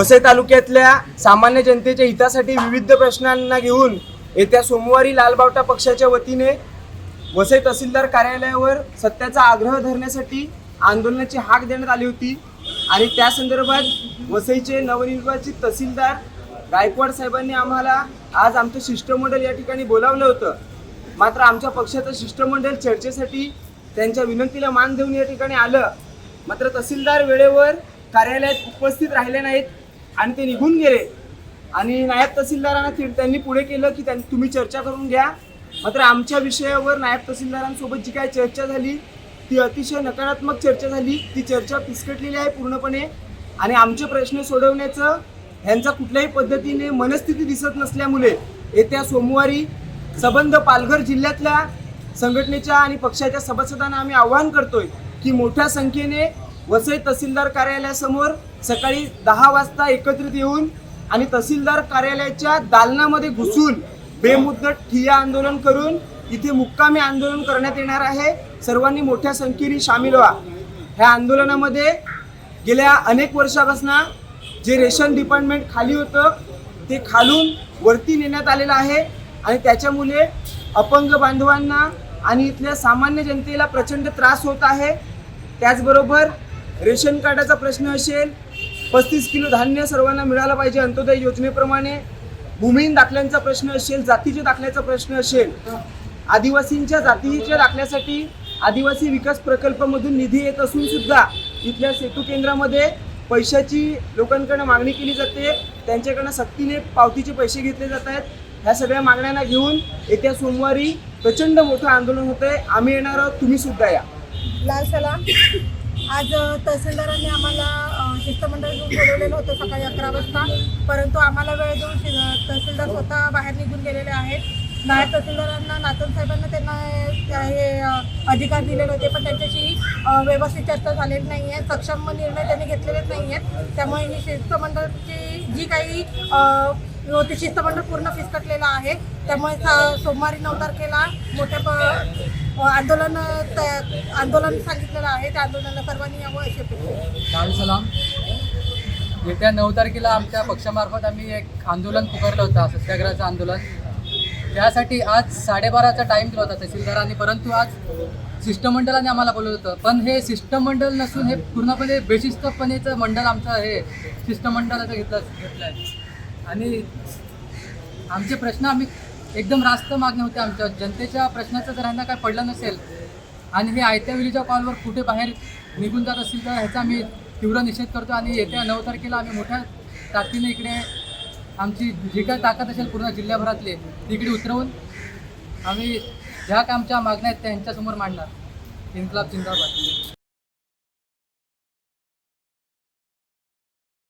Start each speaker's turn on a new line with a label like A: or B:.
A: वसई तालुक्यातल्या सामान्य जनतेच्या हितासाठी विविध प्रश्नांना घेऊन येत्या सोमवारी लालबावटा पक्षाच्या वतीने वसई तहसीलदार कार्यालयावर सत्याचा आग्रह धरण्यासाठी आंदोलनाची हाक देण्यात आली होती आणि त्या संदर्भात वसईचे नवनिर्वाचित तहसीलदार गायकवाड साहेबांनी आम्हाला आज आमचं शिष्टमंडळ या ठिकाणी बोलावलं होतं. मात्र आमच्या पक्षाचं शिष्टमंडळ चर्चेसाठी त्यांच्या विनंतीला मान देऊन या ठिकाणी आलं. मात्र तहसीलदार वेळेवर कार्यालयात उपस्थित राहिले नाहीत. आणि ते निघून गेले. आणि नायब तहसीलदारांना थेट त्यांनी पुढे केलं की त्यां तुम्ही चर्चा करून घ्या. मात्र आमच्या विषयावर नायब तहसीलदारांसोबत जी काय चर्चा झाली ती अतिशय नकारात्मक चर्चा झाली. ती चर्चा पिसकटलेली आहे पूर्णपणे. आणि आमचे प्रश्न सोडवण्याचं ह्यांचा कुठल्याही पद्धतीने मनस्थिती दिसत नसल्यामुळे येत्या सोमवारी सबंध पालघर जिल्ह्यातल्या संघटनेच्या आणि पक्षाच्या सभासदांना आम्ही आवाहन करतोय की मोठ्या संख्येने वसई तहसीलदार कार्यालयासमोर सकाळी दहा वाजता एकत्रित येऊन आणि तहसीलदार कार्यालयाच्या दालनामध्ये घुसून बेमुदत ठिय्या आंदोलन करून इथे मुक्कामी आंदोलन करण्यात येणार आहे. सर्वांनी मोठ्या संख्येने सामील व्हा. ह्या आंदोलनामध्ये गेल्या अनेक वर्षापासून जे रेशन डिपार्टमेंट खाली होतं ते खालून वरती नेण्यात आलेलं आहे आणि त्याच्यामुळे अपंग बांधवांना आणि इथल्या सामान्य जनतेला प्रचंड त्रास होत आहे. त्याचबरोबर रेशन कार्डाचा प्रश्न असेल पस्तीस किलो धान्य सर्वांना मिळालं पाहिजे अंत्योदय योजनेप्रमाणे. भूमिहीन दाखल्यांचा प्रश्न असेल जातीच्या दाखल्याचा प्रश्न असेल आदिवासींच्या जातीच्या दाखल्यासाठी आदिवासी विकास प्रकल्पामधून निधी येत असून सुद्धा इथल्या सेतू केंद्रामध्ये पैशाची लोकांकडनं मागणी केली जाते. त्यांच्याकडनं सक्तीने पावतीचे पैसे घेतले जात आहेत. ह्या सगळ्या मागण्यांना घेऊन येत्या सोमवारी प्रचंड मोठं आंदोलन होत आहे आम्ही येणार आहोत तुम्ही सुद्धा या.
B: लाल सलाम. आज तहसीलदारांनी आम्हाला शिष्टमंडळ घेऊन बोलवलेलं होतं सकाळी अकरा वाजता. परंतु आम्हाला वेळ देऊन शि- तहसीलदार स्वतः बाहेर निघून गेलेले आहेत. नायब तहसीलदारांना नातन साहेबांना त्यांना हे अधिकार दिलेले होते पण त्यांच्याशी व्यवस्थित चर्चा झालेली नाही आहे सक्षम निर्णय त्यांनी घेतलेलेच नाही आहेत त्यामुळे ही शिष्टमंडळची जी काही अ, होती पूर्ण फिसकटलेलं आहे. त्यामुळे सोमवारी नऊ तारखेला मोठ्या प- आंदोलन आंदोलन सांगितलेलं आहे. त्या आंदोलनाला सर्वांनी यावं
C: असे सलाम येत्या नऊ तारखेला आमच्या पक्षामार्फत आम्ही एक आंदोलन पुकारलं होतं सत्याग्रहाचं आंदोलन. त्यासाठी आज साडेबाराचा टाईम दिला होता तहसीलदारांनी परंतु आज शिष्टमंडळाने आम्हाला बोलवलं होतं. पण हे शिष्टमंडळ नसून हे पूर्णपणे बेशिस्तपणेचं मंडळ आमचं हे शिष्टमंडळाचं घेतलं घेतलं आहे आणि आमचे प्रश्न आम्ही एकदम रास्त मागणे होते आमच्या. जनतेच्या प्रश्नाचं जर ह्यांना काय पडलं नसेल आणि हे आयत्या वेळीच्या कॉलवर कुठे बाहेर निघून जात असतील तर ह्याचा आम्ही तीव्र निषेध करतो आणि येत्या नऊ तारखेला आम्ही मोठ्या ताकदीने इकडे आमची जी काय ताकद असेल पूर्ण जिल्ह्याभरातली तिकडे उतरवून आम्ही ज्या काय आमच्या मागण्या आहेत त्या ह्यांच्यासमोर मांडणार. इन्कलाब जिंदाबाद.